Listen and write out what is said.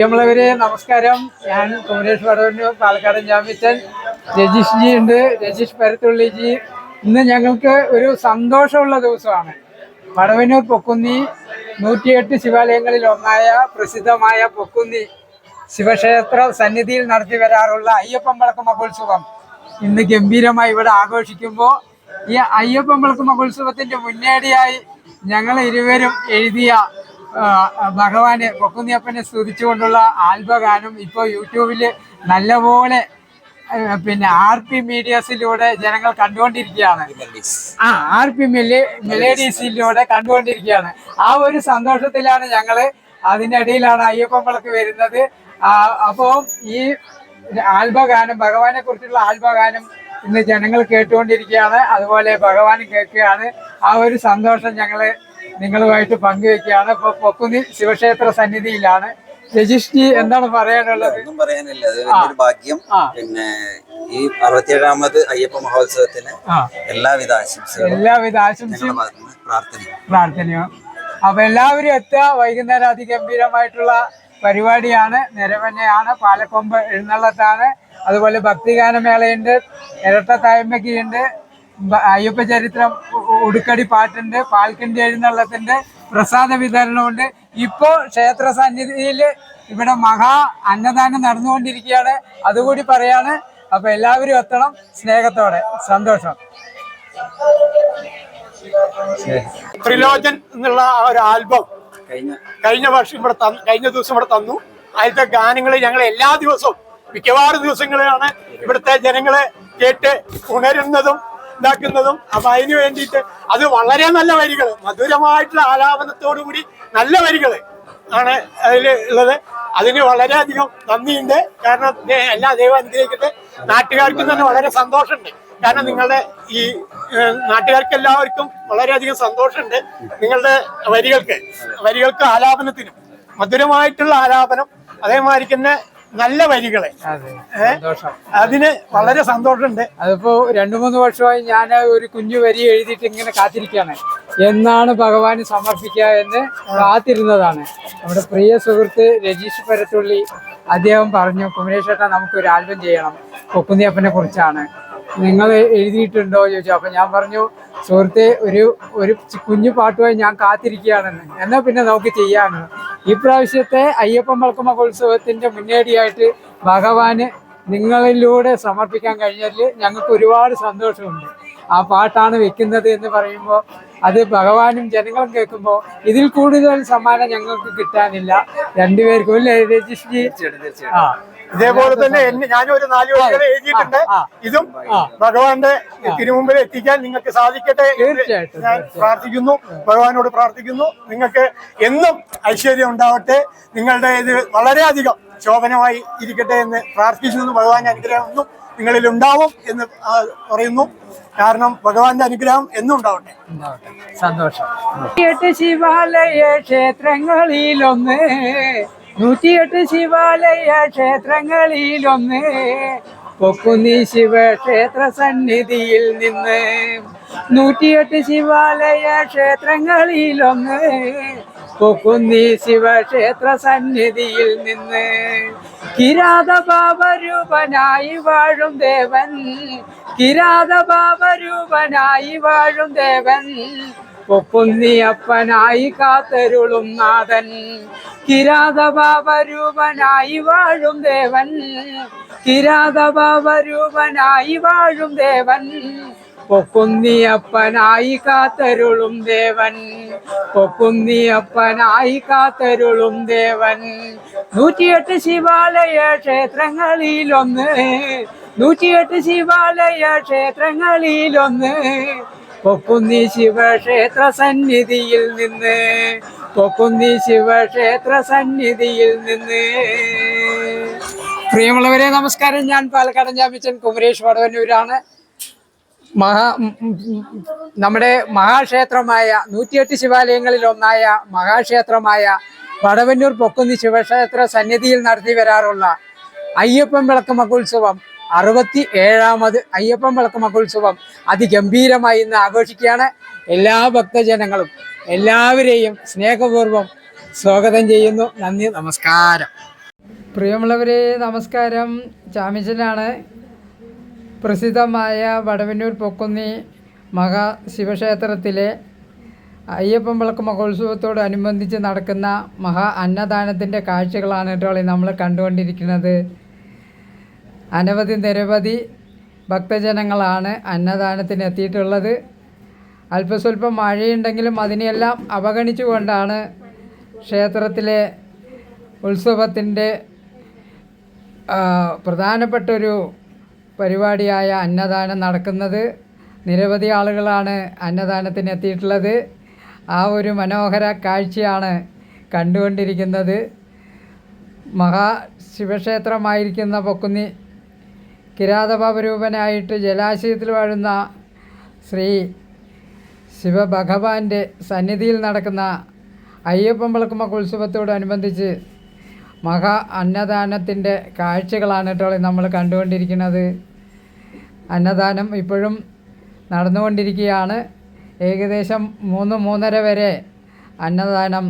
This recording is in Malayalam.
നമ്മളവരെ നമസ്കാരം. ഞാൻ കുമരേഷ് വടവന്നൂർ പാലക്കാട് ജാമ്യച്ചൻ രജീഷ് ജി ഉണ്ട്. രജീഷ് പരത്തുള്ളി ജി ഇന്ന് ഞങ്ങൾക്ക് ഒരു സന്തോഷമുള്ള ദിവസമാണ്. വടവന്നൂർ പൊക്കുന്നി നൂറ്റിയെട്ട് ശിവാലയങ്ങളിൽ ഒന്നായ പ്രസിദ്ധമായ പൊക്കുന്നി ശിവക്ഷേത്ര സന്നിധിയിൽ നടത്തി വരാറുള്ള അയ്യപ്പൻ വിളക്ക് മഹോത്സവം ഇന്ന് ഗംഭീരമായി ഇവിടെ ആഘോഷിക്കുമ്പോൾ ഈ അയ്യപ്പൻ വിളക്ക് മഹോത്സവത്തിന്റെ മുന്നേടിയായി ഞങ്ങൾ ഇരുവരും എഴുതിയ ഭഗവാനെ കൊക്കുന്നിയപ്പനെ സ്തുതിച്ചുകൊണ്ടുള്ള ആൽബഗാനം ഇപ്പോൾ യൂട്യൂബിൽ നല്ലപോലെ പിന്നെ ആർ പി മീഡിയസിലൂടെ ജനങ്ങൾ കണ്ടുകൊണ്ടിരിക്കുകയാണ്. ആ ആർ പി മെലേ മെലേഡീസിലൂടെ കണ്ടുകൊണ്ടിരിക്കുകയാണ്. ആ ഒരു സന്തോഷത്തിലാണ് ഞങ്ങൾ അതിനിടയിലാണ് അയ്യപ്പൻ വിളക്ക് വരുന്നത്. അപ്പോൾ ഈ ആൽബഗാനം ഭഗവാനെ കുറിച്ചുള്ള ആൽബഗാനം ഇന്ന് ജനങ്ങൾ കേട്ടുകൊണ്ടിരിക്കുകയാണ്. അതുപോലെ ഭഗവാൻ കേൾക്കുകയാണ്. ആ ഒരു സന്തോഷം ഞങ്ങൾ നിങ്ങളുമായിട്ട് പങ്കുവെക്കുകയാണ്. ഇപ്പൊ പൊക്കുന്നി ശിവക്ഷേത്ര സന്നിധിയിലാണ്. രജിഷ്ഠി എന്താണ് പറയാനുള്ളത്? ഒന്നും പറയാനില്ല. അത് ഭാഗ്യം. പിന്നെ ഈ അറുപത്തിയേഴാമത് അയ്യപ്പ മഹോത്സവത്തിന് എല്ലാവിധ ആശംസകളും. എല്ലാവിധ ആശംസകളും പ്രാർത്ഥനയും. പ്രാർത്ഥനയും. അപ്പൊ എല്ലാവരും എത്തുക. വൈകുന്നേരം അതിഗംഭീരമായിട്ടുള്ള പരിപാടിയാണ്. നിരവന്നെയാണ് പാലക്കൊമ്പ് എഴുന്നള്ളത്താണ്. അതുപോലെ ഭക്തിഗാനമേളയുണ്ട്. ഇരട്ടത്തായ്മയ്ക്കുണ്ട് അയ്യപ്പ ചരിത്രം ഉടുക്കടി പാട്ടുണ്ട് പാൽക്കണ്ടി എഴുന്നള്ളത്തിന്റെ പ്രസാദ വിതരണമുണ്ട്. ഇപ്പോ ക്ഷേത്ര സന്നിധിയിൽ ഇവിടെ മഹാ അന്നദാനം നടന്നുകൊണ്ടിരിക്കുകയാണ്. അതുകൂടി പറയാണ് അപ്പൊ എല്ലാവരും എത്തണം സ്നേഹത്തോടെ. സന്തോഷം. ത്രിലോചൻ എന്നുള്ള ആ ഒരു ആൽബം കഴിഞ്ഞ കഴിഞ്ഞ വർഷം ഇവിടെ തന്നു കഴിഞ്ഞ ദിവസം ഇവിടെ തന്നു. അതിലത്തെ ഗാനങ്ങൾ ഞങ്ങൾ എല്ലാ ദിവസവും മിക്കവാറും ദിവസങ്ങളിലാണ് ഇവിടുത്തെ ജനങ്ങളെ കേട്ട് ഉണരുന്നതും ഇതാക്കുന്നതും അപ്പൊ അതിനു വേണ്ടിയിട്ട് അത് വളരെ നല്ല വരികൾ മധുരമായിട്ടുള്ള ആലാപനത്തോടു കൂടി നല്ല വരികൾ ആണ് അതിൽ ഉള്ളത്. അതിന് വളരെയധികം നന്ദിയുണ്ട്. കാരണം എല്ലാ ദൈവം അനുഗ്രഹിക്കട്ടെ. നാട്ടുകാർക്കും തന്നെ വളരെ സന്തോഷമുണ്ട്. കാരണം നിങ്ങളുടെ ഈ നാട്ടുകാർക്ക് എല്ലാവർക്കും വളരെയധികം സന്തോഷമുണ്ട് നിങ്ങളുടെ വരികൾക്ക് വരികൾക്ക് ആലാപനത്തിനും. മധുരമായിട്ടുള്ള ആലാപനം അതേമാതിരി തന്നെ നല്ല വരികളെ. അതിന് വളരെ സന്തോഷമുണ്ട്. അതിപ്പോ രണ്ടു മൂന്ന് വർഷമായി ഞാൻ ഒരു കുഞ്ഞു വരി എഴുതിയിട്ട് ഇങ്ങനെ കാത്തിരിക്കുകയാണ്. എന്നാണ് ഭഗവാന് സമർപ്പിക്കുക എന്ന് കാത്തിരുന്നതാണ്. നമ്മുടെ പ്രിയ സുഹൃത്ത് രജീഷ് പരത്തുള്ളി അദ്ദേഹം പറഞ്ഞു കുമരേഷേട്ട നമുക്ക് ഒരു ആൽബം ചെയ്യണം. കൊക്കുന്നിയപ്പനെ കുറിച്ചാണ്. നിങ്ങൾ എഴുതിയിട്ടുണ്ടോ ചോദിച്ചു. അപ്പൊ ഞാൻ പറഞ്ഞു സുഹൃത്തെ ഒരു ഒരു കുഞ്ഞു പാട്ടുമായി ഞാൻ കാത്തിരിക്കുകയാണെന്ന്. എന്നാ പിന്നെ നമുക്ക് ചെയ്യാമെന്ന് ഈ പ്രാവശ്യത്തെ അയ്യപ്പൻ വിളക്ക് മഹോത്സവത്തിന്റെ മുന്നേടിയായിട്ട് ഭഗവാന് നിങ്ങളിലൂടെ സമർപ്പിക്കാൻ കഴിഞ്ഞതിൽ ഞങ്ങൾക്ക് ഒരുപാട് സന്തോഷമുണ്ട്. ആ പാട്ടാണ് വെക്കുന്നത് എന്ന് പറയുമ്പോൾ അത് ഭഗവാനും ജനങ്ങളും കേൾക്കുമ്പോൾ ഇതിൽ കൂടുതൽ സമ്മാനം ഞങ്ങൾക്ക് കിട്ടാനില്ല. രണ്ടുപേർക്കും അല്ലേ രജിഷ്ജി ആ. ഇതേപോലെ തന്നെ എന്നെ ഞാനൊരു നാല് വരികൾ എഴുതിയിട്ടുണ്ട്. ഇതും. ഭഗവാന്റെ തിരുമുമ്പിൽ എത്തിക്കാൻ നിങ്ങൾക്ക് സാധിക്കട്ടെ എന്ന് ഞാൻ പ്രാർത്ഥിക്കുന്നു. ഭഗവാനോട് പ്രാർത്ഥിക്കുന്നു. നിങ്ങൾക്ക് എന്നും ഐശ്വര്യം ഉണ്ടാവട്ടെ. നിങ്ങളുടെ ഇത് വളരെയധികം ശോഭനമായി ഇരിക്കട്ടെ എന്ന് പ്രാർത്ഥിക്കുന്നു. ഭഗവാന്റെ അനുഗ്രഹം എന്നും നിങ്ങളിൽ ഉണ്ടാവും എന്ന് പറയുന്നു. കാരണം ഭഗവാന്റെ അനുഗ്രഹം എന്നും ഉണ്ടാവട്ടെ. സന്തോഷം. ശിവാലയ ക്ഷേത്രങ്ങളിലൊന്ന് നൂറ്റിയെട്ട് ശിവാലയ ക്ഷേത്രങ്ങളിലൊന്ന്. പൊക്കുന്നി ശിവക്ഷേത്ര സന്നിധിയിൽ നിന്ന്. നൂറ്റിയെട്ട് ശിവാലയ ക്ഷേത്രങ്ങളിലൊന്ന്. പൊക്കുന്നി ശിവക്ഷേത്ര സന്നിധിയിൽ നിന്ന്. കിരാത ബാബരൂപനായി വാഴും ദേവൻ. കിരാത ബാബരൂപനായി വാഴും ദേവൻ. പൊക്കുന്നിയപ്പനായി കാത്തരുളും നാഥൻ. കിരാതപാപരൂപനായി വാഴും ദേവൻ. കിരാതപാപരൂപനായി വാഴും ദേവൻ. പൊക്കുന്നിയപ്പനായി കാത്തരുളും ദേവൻ. പൊക്കുന്നിയപ്പനായി കാത്തരുളും ദേവൻ. നൂറ്റിയെട്ട് ശിവാലയ ക്ഷേത്രങ്ങളിലൊന്ന്. നൂറ്റിയെട്ട് ശിവാലയ ക്ഷേത്രങ്ങളിലൊന്ന്. പൊക്കുന്നി ശിവക്ഷേത്ര സന്നിധിയിൽ നിന്ന് പൊക്കുന്നി ശിവക്ഷേത്ര സന്നിധിയിൽ നിന്ന്. പ്രിയമുള്ളവരെ നമസ്കാരം. ഞാൻ പാലക്കാടൻ ജാമിച്ചൻ കുമരേഷ് വടവന്നൂരാണ്. മഹാ നമ്മുടെ മഹാക്ഷേത്രമായ നൂറ്റിയെട്ട് ശിവാലയങ്ങളിൽ ഒന്നായ മഹാക്ഷേത്രമായ വടവന്നൂർ പൊക്കുന്നി ശിവക്ഷേത്ര സന്നിധിയിൽ നടത്തി വരാറുള്ള അയ്യപ്പൻ വിളക്ക് മഹോത്സവം അറുപത്തി ഏഴാമത് അയ്യപ്പൻ വിളക്ക് മഹോത്സവം അതിഗംഭീരമായി ഇന്ന് ആഘോഷിക്കുകയാണ്. എല്ലാ ഭക്തജനങ്ങളും എല്ലാവരെയും സ്നേഹപൂർവം സ്വാഗതം ചെയ്യുന്നു. നന്ദി നമസ്കാരം. പ്രിയമുള്ളവരെ നമസ്കാരം. ചാമിച്ചനാണ് പ്രസിദ്ധമായ വടവന്നൂർ പൊക്കുന്നി മഹാശിവക്ഷേത്രത്തിലെ അയ്യപ്പൻ വിളക്ക് മഹോത്സവത്തോടനുബന്ധിച്ച് നടക്കുന്ന മഹാ അന്നദാനത്തിന്റെ കാഴ്ചകളാണ് കേട്ടോ നമ്മൾ കണ്ടുകൊണ്ടിരിക്കുന്നത്. അനവധി നിരവധി ഭക്തജനങ്ങളാണ് അന്നദാനത്തിന് എത്തിയിട്ടുള്ളത്. അല്പസ്വല്പം മഴയുണ്ടെങ്കിലും അതിനെയെല്ലാം അവഗണിച്ചുകൊണ്ടാണ് ക്ഷേത്രത്തിലെ ഉത്സവത്തിന്റെ പ്രധാനപ്പെട്ട പ്രധാനപ്പെട്ടൊരു പരിപാടിയായ അന്നദാനം നടക്കുന്നത്. നിരവധി ആളുകളാണ് അന്നദാനത്തിന് എത്തിയിട്ടുള്ളത്. ആ ഒരു മനോഹര കാഴ്ചയാണ് കണ്ടുകൊണ്ടിരിക്കുന്നത്. മഹാശിവക്ഷേത്രമായിരിക്കുന്ന പൊക്കുന്നി കിരാതപാപരൂപനായിട്ട് ജലാശയത്തിൽ വാഴുന്ന ശ്രീ ശിവഭഗവാന്റെ സന്നിധിയിൽ നടക്കുന്ന അയ്യപ്പൻ വിളക്കുമക്ക ഉത്സവത്തോടനുബന്ധിച്ച് മഹാ അന്നദാനത്തിന്റെ കാഴ്ചകളാണ് കേട്ടോ നമ്മൾ കണ്ടുകൊണ്ടിരിക്കുന്നത്. അന്നദാനം ഇപ്പോഴും നടന്നുകൊണ്ടിരിക്കുകയാണ്. ഏകദേശം മൂന്ന് മൂന്നര വരെ അന്നദാനം